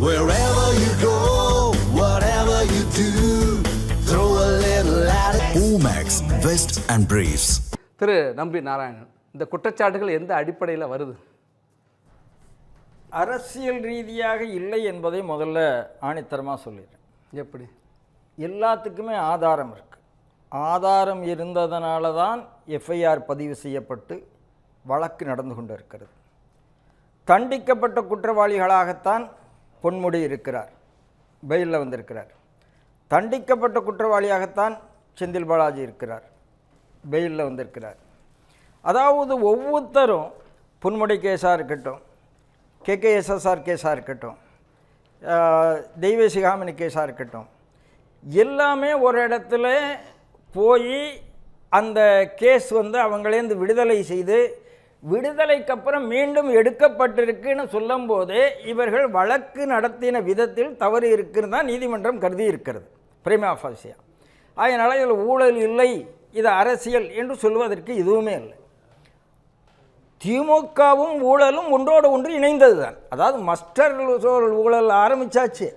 Wherever you go, whatever you do, throw a little at it. Omax, Vest and Briefs. திரு நம்பி நாராயணன் இந்த குற்றச்சாட்டுகள் எந்த அடிப்படையில் வருது? அரசியல் ரீதியாக இல்லை என்பதை முதல்ல ஆணித்தரமாக சொல்லிடுறேன். எப்படி? எல்லாத்துக்குமே ஆதாரம் இருக்குது ஆதாரம் இருந்ததனால தான் எஃப்ஐஆர் பதிவு செய்யப்பட்டு வழக்கு நடந்து கொண்டு இருக்கிறது தண்டிக்கப்பட்ட குற்றவாளிகளாகத்தான் பொன்முடி இருக்கிறார் பெயிலில் வந்திருக்கிறார். தண்டிக்கப்பட்ட குற்றவாளியாகத்தான் செந்தில் பாலாஜி இருக்கிறார் பெயிலில் வந்திருக்கிறார். அதாவது ஒவ்வொருத்தரும் பொன்முடி கேஸாக இருக்கட்டும் கேகேஎஸ்எஸ்ஆர் கேஸாக இருக்கட்டும் தெய்வ சிகாமணி கேஸாக இருக்கட்டும் எல்லாமே ஒரு இடத்துல போய் அந்த கேஸ் வந்து அவங்களேந்து விடுதலை செய்து விடுதலைக்கு அப்புறம் மீண்டும் எடுக்கப்பட்டிருக்குன்னு சொல்லும்போது இவர்கள் வழக்கு நடத்தின விதத்தில் தவறு இருக்குன்னு தான் நீதிமன்றம் கருதி இருக்கிறது பிரேமா ஃபாசியா அதனால் இதில் ஊழல் இல்லை இது அரசியல் என்று சொல்வதற்கு எதுவுமே இல்லை. திமுகவும் ஊழலும் ஒன்றோடு ஒன்று இணைந்தது தான் அதாவது மஸ்டர் ஊழல் ஆரம்பிச்சாச்சு.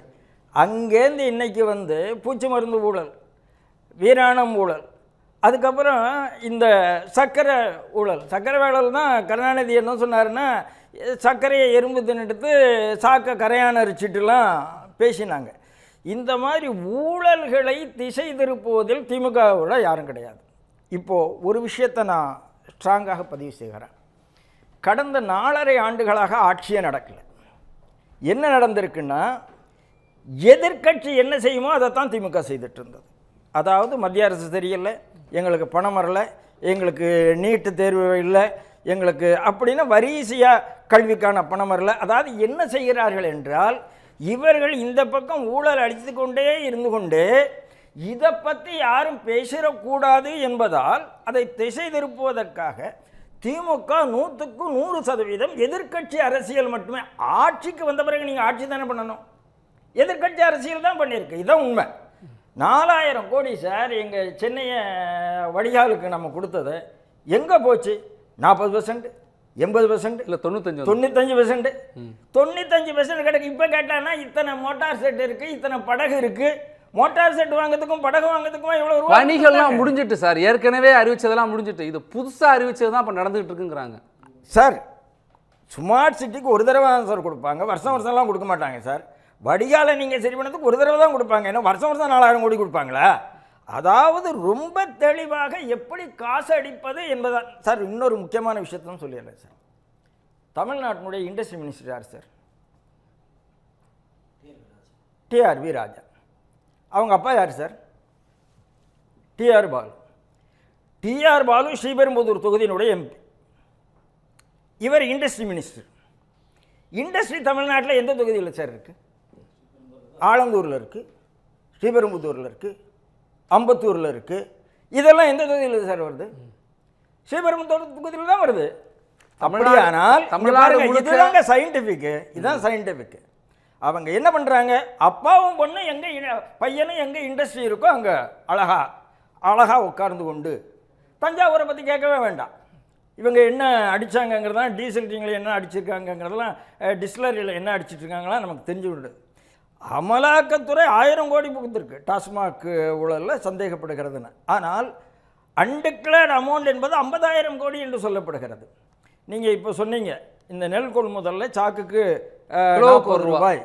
அங்கேருந்து இன்னைக்கு வந்து பூச்சி மருந்து ஊழல் வீராணம் ஊழல் அதுக்கப்புறம் இந்த சர்க்கரை ஊழல் சர்க்கரை ஊழல் தான் கருணாநிதி என்ன சொன்னாருன்னா சர்க்கரையை எறும்பு தின்னுட்டு சாக்க கரையான அரிச்சிட்டுலாம் பேசினாங்க. இந்த மாதிரி ஊழல்களை திசை திருப்புவதில் திமுகவில் யாரும் கிடையாது. இப்போது ஒரு விஷயத்தை நான் ஸ்ட்ராங்காக பதிவு செய்கிறேன். கடந்த நாலரை ஆண்டுகளாக ஆட்சியே நடக்கலை. என்ன நடந்திருக்குன்னா எதிர்க்கட்சி என்ன செய்யுமோ அதைத்தான் திமுக செய்துட்டு இருந்தது. அதாவது மத்திய அரசு சரியில்லை எங்களுக்கு பணம் வரல எங்களுக்கு நீட்டு தேர்வு இல்லை எங்களுக்கு அப்படின்னு வரிசையாக கல்விக்கான பணம் வரல. அதாவது என்ன செய்கிறார்கள் என்றால் இவர்கள் இந்த பக்கம் ஊழல் அடித்து கொண்டே இருந்து கொண்டு இதை பற்றி யாரும் பேசிடக்கூடாது என்பதால் அதை திசை திருப்புவதற்காக திமுக நூற்றுக்கு நூறு சதவீதம் எதிர்க்கட்சி அரசியல் மட்டுமே. ஆட்சிக்கு வந்த பிறகு நீங்கள் ஆட்சி தானே பண்ணணும். எதிர்க்கட்சி அரசியல் தான் பண்ணியிருக்கு. இதுதான் உண்மை. நாலாயிரம் கோடி சார் எங்கள் சென்னையை வடிகாலுக்கு நம்ம கொடுத்தது. எங்கே போச்சு? நாற்பது பெர்சன்ட் எண்பது பெர்சன்ட் இல்லை தொண்ணூத்தஞ்சு தொண்ணூத்தஞ்சு பெர்சன்ட் தொண்ணூத்தஞ்சு பெர்சன்ட் கிடைக்கு. இப்போ கேட்டான்னா இத்தனை மோட்டார் செட் இருக்குது இத்தனை படகு இருக்குது மோட்டார் செட் வாங்குறதுக்கும் படகு வாங்குறதுக்கும் எவ்வளோ ரூபா பணிகள்லாம் முடிஞ்சிட்டு சார். ஏற்கனவே அறிவிச்சதெல்லாம் முடிஞ்சிட்டு. இது புதுசாக அறிவிச்சது தான் இப்போ நடந்துகிட்டு இருக்குங்கிறாங்க. சார் ஸ்மார்ட் சிட்டிக்கு ஒரு தடவை தான் சார் கொடுப்பாங்க. வருஷம் வருஷம்லாம் கொடுக்க மாட்டாங்க சார். வடிகாலை நீங்கள் சரி பண்ணதுக்கு ஒரு தடவை தான் கொடுப்பாங்க. ஏன்னா வருஷம் வருஷம் நாலாயிரம் கோடி கொடுப்பாங்களா? அதாவது ரொம்ப தெளிவாக எப்படி காசு அடிப்பது என்பதான் சார் இன்னொரு முக்கியமான விஷயத்தையும் சொல்லிடுறேன் சார். தமிழ்நாட்டினுடைய இண்டஸ்ட்ரி மினிஸ்டர் யார் சார்? டிஆர்வி ராஜா. அவங்க அப்பா யார் சார்? டிஆர் பாலு. டிஆர் பாலு ஸ்ரீபெரும்புதூர் தொகுதியினுடைய எம்பி. இவர் இண்டஸ்ட்ரி மினிஸ்டர் இண்டஸ்ட்ரி தமிழ்நாட்டில் எந்த தொகுதியில் சார் இருக்குது ஆலந்தூரில் இருக்குது ஸ்ரீபெரும்புதூரில் இருக்குது அம்பத்தூரில் இருக்குது இதெல்லாம் எந்த தொகுதியில் சார் வருது? ஸ்ரீபெரும்புதூர் தொகுதியில் தான் வருது. அப்படியானால் இதுதாங்க சயின்டிஃபிக்கு இதுதான் சயின்டிஃபிக் அவங்க என்ன பண்ணுறாங்க அப்பாவும் பொண்ணு எங்கே பையனும் எங்கே இண்டஸ்ட்ரி இருக்கோ அங்கே அழகா அழகா உட்கார்ந்து கொண்டு தஞ்சாவூரை பற்றி கேட்கவே வேண்டாம். இவங்க என்ன அடித்தாங்கங்கிறதெல்லாம் டீசல் டீங்கில் என்ன அடிச்சிருக்காங்கங்கிறதெல்லாம் டிஸ்லரியில் என்ன அடிச்சிட்டு இருக்காங்கலாம் நமக்கு தெரிஞ்சு விடுது. அமலாக்கத்துறை ஆயிரம் கோடி கொடுத்துருக்கு டாஸ்மாக் ஊழலில் சந்தேகப்படுகிறதுன்னு. ஆனால் அன்டிக்ளேர்ட் அமௌண்ட் என்பது ஐம்பதாயிரம் கோடி என்று சொல்லப்படுகிறது. நீங்கள் இப்போ சொன்னீங்க இந்த நெல் கொள்முதலில் சாக்குக்கு ஒரு 40 ரூபாய்.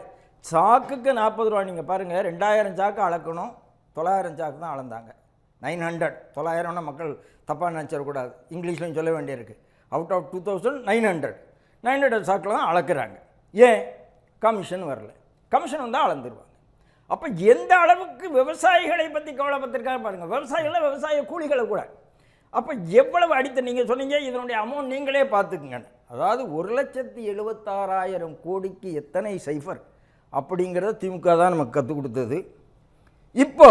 சாக்குக்கு நாற்பது ரூபாய் நீங்கள் பாருங்கள் ரெண்டாயிரம் சாக்கு அளக்கணும். தொள்ளாயிரம் சாக்கு தான் அளந்தாங்க. நைன் ஹண்ட்ரட் தொள்ளாயிரம்னா மக்கள் தப்பாக நினச்சிடக்கூடாது இங்கிலீஷ்லையும் சொல்ல வேண்டியிருக்கு. Out of two thousand nine hundred nine hundred சாக்கில் தான் அளக்குறாங்க. ஏன்? கமிஷன் வரல. கமிஷன் வந்தால் அளந்துருவாங்க. அப்போ எந்த அளவுக்கு விவசாயிகளை பற்றி கவலைப்பட்டிருக்காங்க பாருங்கள் விவசாயிகளை விவசாய கூலிகளை கூட. அப்போ எவ்வளவு அடித்து நீங்கள் சொன்னீங்க இதனுடைய அமௌண்ட் நீங்களே பார்த்துக்குங்க அதாவது ஒரு லட்சத்தி எழுபத்தாறாயிரம் கோடிக்கு எத்தனை சைஃபர் அப்படிங்கிறத திமுக தான் நமக்கு கற்றுக் கொடுத்தது. இப்போ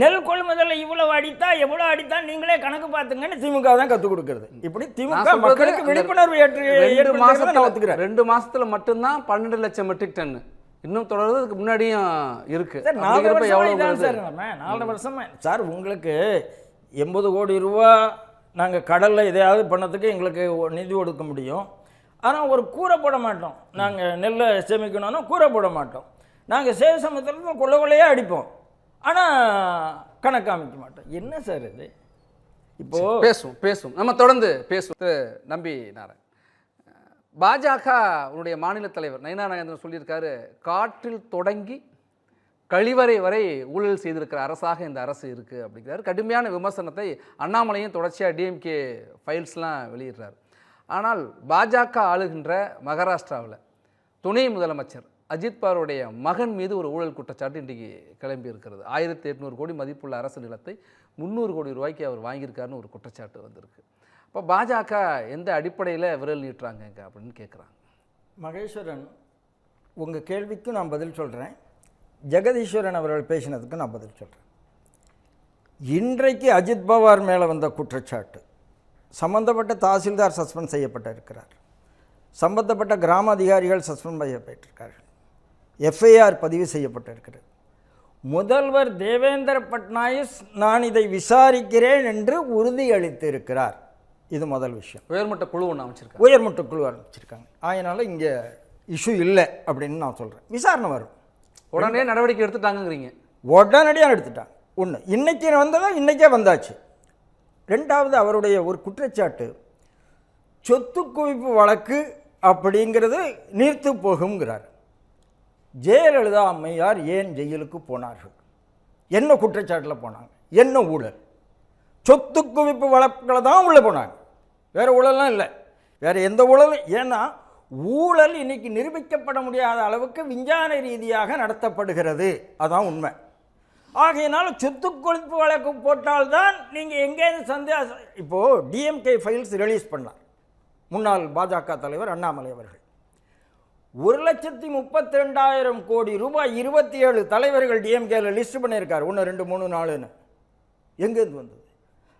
நெல் கொள்முதலில் இவ்வளவு அடித்தா எவ்வளோ அடித்தா நீங்களே கணக்கு பார்த்துங்கன்னு திமுக தான் கற்றுக் கொடுக்கறது. இப்படி திமுக மக்களுக்கு விழிப்புணர்வு ஏற்று ரெண்டு மாசத்துல மட்டும்தான் பன்னெண்டு லட்சம் மெட்ரிக் டன். இன்னும் தொடர்றதுக்கு முன்னாடியும் இருக்கு. சார் நாலு அப்படிங்கிறப்ப வருஷமா வருது? சார் நம்ம. நாலு வருஷமா. சார் உங்களுக்கு எண்பது கோடி ரூபா நாங்கள் கடலில் எதையாவது பண்ணதுக்கு எங்களுக்கு நிதி ஒதுக்க முடியும். ஆனால் ஒரு கூரை போட மாட்டோம். நாங்கள் நெல்லை சேமிக்கணும்னா கூரை போட மாட்டோம். நாங்கள் சேவ சமயத்தில் கொள்ள கொள்ளையாக அடிப்போம் ஆனால் கணக்காமிக்க மாட்டோம். என்ன சார் இது? இப்போது பேசும் பேசும் நம்ம தொடர்ந்து பேசும் திரு நம்பி நாராயண் பாஜக உன்னுடைய மாநில தலைவர் நயனா நாகேந்திரன் சொல்லியிருக்காரு காற்றில் தொடங்கி கழிவறை வரை ஊழல் செய்திருக்கிற அரசாக இந்த அரசு இருக்குது அப்படிங்கிறாரு. கடுமையான விமர்சனத்தை அண்ணாமலையும் தொடர்ச்சியாக டிஎம்கே ஃபைல்ஸ்லாம் வெளியிடுறாரு. ஆனால் பாஜக ஆளுகின்ற மகாராஷ்டிராவில் துணை முதலமைச்சர் அஜித் பவாருடைய மகன் மீது ஒரு ஊழல் குற்றச்சாட்டு இன்றைக்கி கிளம்பி இருக்கிறது ஆயிரத்தி எட்நூறு கோடி மதிப்புள்ள அரசு நிலத்தை முந்நூறு கோடி ரூபாய்க்கு அவர் வாங்கியிருக்காருன்னு ஒரு குற்றச்சாட்டு வந்திருக்கு. இப்போ பாஜக எந்த அடிப்படையில் விரல் நீட்டுறாங்க அப்படின்னு கேட்குறாங்க மகேஸ்வரன் உங்கள் கேள்விக்கும் நான் பதில் சொல்கிறேன் ஜெகதீஸ்வரன் அவர்கள் பேசினதுக்கு நான் பதில் சொல்கிறேன் இன்றைக்கு அஜித் பவார் மேலே வந்த குற்றச்சாட்டு சம்பந்தப்பட்ட தாசில்தார் சஸ்பெண்ட் செய்யப்பட்டிருக்கிறார். சம்பந்தப்பட்ட கிராம அதிகாரிகள் சஸ்பெண்ட் செய்யப்பட்டிருக்கார்கள். எஃப்ஐஆர் பதிவு செய்யப்பட்டிருக்கிறது. முதல்வர் தேவேந்திர பட்நாயஸ் நான் இதை விசாரிக்கிறேன் என்று உறுதியளித்திருக்கிறார். இது முதல் விஷயம். உயர்மட்ட குழு ஒன்று அமைச்சிருக்காங்க. உயர்மட்ட குழு ஆரம்பிச்சிருக்காங்க அதனால் இங்கே இஷ்யூ இல்லை அப்படின்னு நான் சொல்கிறேன் விசாரணை வரும். உடனே நடவடிக்கை எடுத்துட்டாங்கங்கிறீங்க. உடனடியாக எடுத்துட்டாங்க. ஒன்று இன்னைக்கு வந்ததா இன்றைக்கே வந்தாச்சு. ரெண்டாவது அவருடைய ஒரு குற்றச்சாட்டு சொத்து குவிப்பு வழக்கு அப்படிங்கிறது நீர்த்து போகுங்கிறார் ஜெயலலிதா அம்மையார் ஏன் ஜெயிலுக்கு போனார்கள்? என்ன குற்றச்சாட்டில் போனாங்க? என்ன ஊழல்? சொத்து குவிப்பு வழக்கில் தான் உள்ளே போனாங்க. வேறு ஊழலாம் இல்லை. வேறு எந்த ஊழலும் ஏன்னா ஊழல் இன்னைக்கு நிரூபிக்கப்பட முடியாத அளவுக்கு விஞ்ஞான ரீதியாக நடத்தப்படுகிறது. அதான் உண்மை. ஆகையினால சொத்து குவிப்பு வழக்கு போட்டால்தான் நீங்கள் எங்கேருந்து சந்தேக இப்போது டிஎம்கே ஃபைல்ஸ் ரிலீஸ் பண்ணார் முன்னாள் பாஜக தலைவர் அண்ணாமலை அவர்கள். ஒரு லட்சத்தி முப்பத்தி ரெண்டாயிரம் கோடி ரூபாய் இருபத்தி ஏழு தலைவர்கள் டிஎம்கேல லிஸ்ட் பண்ணியிருக்காரு. ஒன்று ரெண்டு மூணு நாலுன்னு. எங்கேருந்து வந்தது?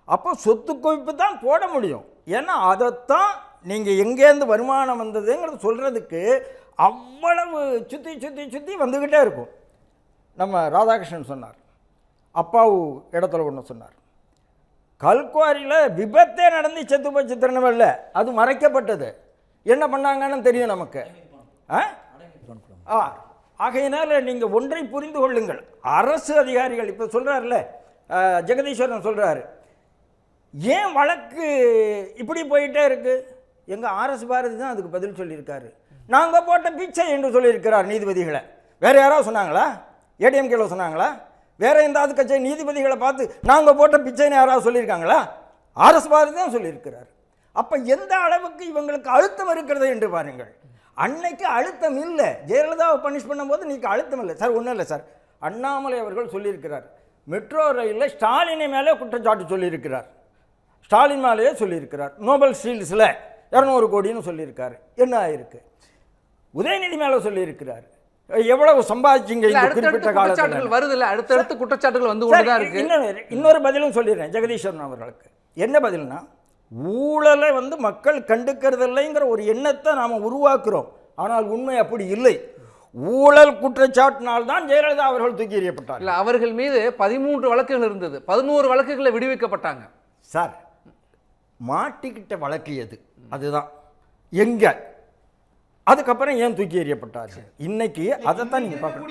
அப்போ சொத்து குவிப்பு தான் போட முடியும். ஏன்னா அதைத்தான் நீங்கள் எங்கேருந்து வருமானம் வந்ததுங்கிறது சொல்கிறதுக்கு அவ்வளவு சுற்றி சுற்றி சுற்றி வந்துக்கிட்டே இருக்கும். நம்ம ராதாகிருஷ்ணன் சொன்னார். அப்பாவு இடத்துல ஒன்று சொன்னார். கல்குவாரியில் விபத்தே நடந்து செத்து போச்சு திருநெல்வேலியில். அது மறைக்கப்பட்டது. என்ன பண்ணாங்கன்னு தெரியும் நமக்கு. ஆ? ஆகையினால் நீங்கள் ஒன்றை புரிந்து கொள்ளுங்கள். அரசு அதிகாரிகள் இப்போ சொல்கிறார்ல ஜெகதீஸ்வரன் சொல்கிறாரு ஏன் வழக்கு இப்படி போயிட்டே இருக்கு? எங்கள் ஆர்எஸ் பாரதி தான் அதுக்கு பதில் சொல்லியிருக்காரு. நாங்கள் போட்ட பிச்சை என்று சொல்லியிருக்கிறார் நீதிபதிகளை. வேற யாராவது சொன்னாங்களா? ஏடிஎம்கேல சொன்னாங்களா? வேற எந்தாவது கட்சி நீதிபதிகளை பார்த்து நாங்கள் போட்ட பிச்சைன்னு யாராவது சொல்லியிருக்காங்களா? ஆர்எஸ் பாரதி தான் சொல்லியிருக்கிறார். அப்போ எந்த அளவுக்கு இவங்களுக்கு அழுத்தம் இருக்கிறது என்று பாருங்கள். அன்னைக்கு அழுத்தம் இல்லை. ஜெயலலிதாவை பனிஷ் பண்ணும்போது இன்னைக்கு அழுத்தம் இல்லை. சார் ஒன்றும் இல்லை சார். அண்ணாமலை அவர்கள் சொல்லியிருக்கிறார். மெட்ரோ ரயிலில் ஸ்டாலினை மேலே குற்றச்சாட்டு சொல்லியிருக்கிறார். ஸ்டாலின் மேலேயே சொல்லியிருக்கிறார். நோபல் ஸ்டீல்ஸில் இரநூறு கோடின்னு சொல்லியிருக்காரு. என்ன ஆயிருக்கு? உதயநிதி மேலே சொல்லியிருக்கிறார். எவ்வளவு சம்பாதிச்சிங்க இந்த குறிப்பிட்ட காலத்தில் குற்றச்சாட்டுகள் வருது இல்ல அடுத்தடுத்து குற்றச்சாட்டுகள் வந்து கொண்டு தான் சார், இருக்கு. இன்னொரு இன்னொரு பதிலும் சொல்லிடுறேன் ஜெகதீஸ்வரன் அவர்களுக்கு. என்ன பதில்னா ஊழலை வந்து மக்கள் கண்டுக்கிறதில்லைங்கிற ஒரு எண்ணத்தை நாம் உருவாக்குறோம். ஆனால் உண்மை அப்படி இல்லை. ஊழல் குற்றச்சாட்டினால் தான் ஜெயலலிதா அவர்கள் தூக்கி எறியப்பட்டார். இல்ல அவர்கள் மீது பதிமூன்று வழக்குகள் இருந்தது. பதினோரு வழக்குகளை விடுவிக்கப்பட்டாங்க. சார் மாட்டிக்கிட்ட வழக்கு எது? அதுதான். எங்க? அதுக்கப்புறம் ஏன் தூக்கி எறியப்பட்டார் இன்னைக்கு அதைத்தான் நீங்க பார்க்கணும்.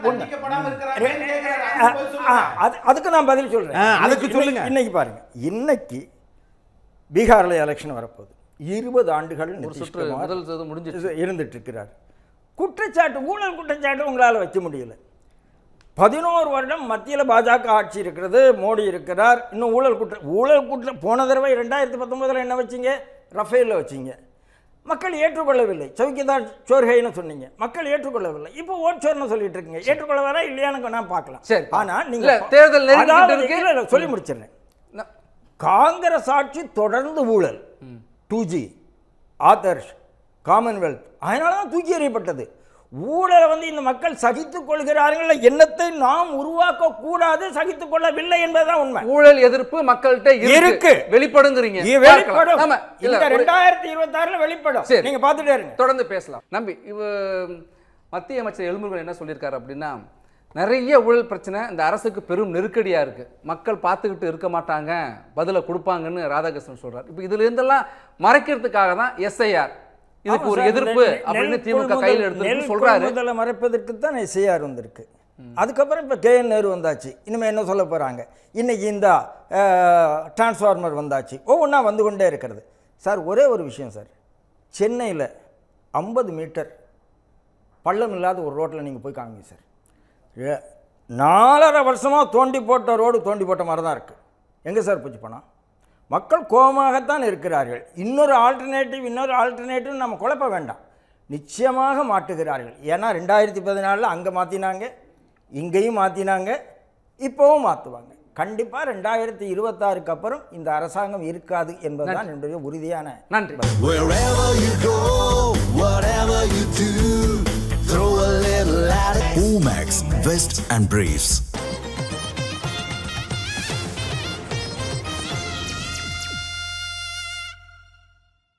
அதுக்கு. அது நான் பதில் சொல்றேன். ஆ, அதுக்கு சொல்லுங்க. இன்னைக்கு பாருங்க. இன்னைக்கு பீகார்ல எலெக்ஷன் வரப்போகுது. இருபது ஆண்டுகள் முதல் இருந்துட்டு இருக்கிறார். குற்றச்சாட்டு ஊழல் குற்றச்சாட்டு உங்களால் வைக்க முடியல. பதினோரு வருடம் மத்தியில் பாஜக ஆட்சி இருக்கிறது மோடி இருக்கிறார். இன்னும் ஊழல் குற்ற ஊழல் குற்ற போன தடவை ரெண்டாயிரத்தி பத்தொன்பதில் என்ன வச்சீங்க? ரஃபேலில் வச்சீங்க. மக்கள் ஏற்றுக்கொள்ளவில்லை. சௌக்கியதார் சோர்கைன்னு சொன்னீங்க. மக்கள் ஏற்றுக்கொள்ளவில்லை. இப்போ ஓட் சோர்னு சொல்லிட்டு இருக்கீங்க. ஏற்றுக்கொள்ள வரா இல்லையான்னு நான் பார்க்கலாம். சரி. ஆனா நீங்க இல்ல, தேர்தல் சொல்லி முடிச்சிடுறேன். காங்கிரஸ் ஆட்சி தொடர்ந்து ஊழல். Two G Adarsh Commonwealth. அதனால தான் தூக்கி எறியப்பட்டது. ஊழலை வந்து இந்த மக்கள் சகித்துக் கொள்கிறார்கள் எண்ணத்தை நாம் உருவாக்க கூடாது சகித்துக் கொள்ளவில்லை என்பதுதான் உண்மை. ஊழல் எதிர்ப்பு மக்கள்கிட்ட இருக்கு. வெளிப்படுங்கிறீங்க. வெளிப்படும். இந்த ரெண்டாயிரத்தி இருபத்தி ஆறுல வெளிப்படும். நீங்க பார்த்துட்டே இருங்க. தொடர்ந்து பேசலாம். நம்பி மத்திய அமைச்சர் எழுமுருகன் என்ன சொல்லியிருக்காரு அப்படின்னா நிறைய ஊழல் பிரச்சனை இந்த அரசுக்கு பெரும் நெருக்கடியா இருக்கு. மக்கள் பார்த்துக்கிட்டு இருக்க மாட்டாங்க பதிலை கொடுப்பாங்கன்னு ராதாகிருஷ்ணன் சொல்றாரு. இப்போ இதுல இருந்தெல்லாம் மறைக்கிறதுக்காக தான் எஸ்ஐஆர் இதுக்கு ஒரு எதிர்ப்பு அப்படின்னு திமுக கையில் எடுத்து சொல்றாரு. கொள்முதலை மறைப்பதற்கு தான் எஸ்ஐஆர் வந்திருக்கு அதுக்கப்புறம் இப்போ கேஎன் நேரு வந்தாச்சு. இனிமேல் என்ன சொல்ல போகிறாங்க இன்னைக்கு இந்த டிரான்ஸ்ஃபார்மர் வந்தாச்சு. ஒவ்வொன்றா வந்து கொண்டே இருக்கிறது. சார் ஒரே ஒரு விஷயம் சார். சென்னையில் ஐம்பது மீட்டர் பள்ளம் இல்லாத ஒரு ரோட்டில் நீங்கள் போய் காமிங்க சார். நாலரை வருஷமாக தோண்டி போட்ட ரோடு தோண்டி போட்ட மாதிரி தான் இருக்குது எங்கே சார் போச்சு பணம்? மக்கள் கோபமாகத்தான் இருக்கிறார்கள். இன்னொரு ஆல்டர்னேட்டிவ் இன்னொரு ஆல்டர்னேட்டிவ் நம்ம குழப்ப வேண்டாம். நிச்சயமாக மாட்டுகிறார்கள் ஏன்னா ரெண்டாயிரத்தி பதினாலில் அங்கே மாற்றினாங்க இங்கேயும் மாற்றினாங்க இப்போவும் மாற்றுவாங்க கண்டிப்பாக ரெண்டாயிரத்தி இருபத்தாறுக்கு அப்புறம் இந்த அரசாங்கம் இருக்காது என்பதுதான் என்னுடைய உறுதியான நன்றி. Omax, Vest and Briefs.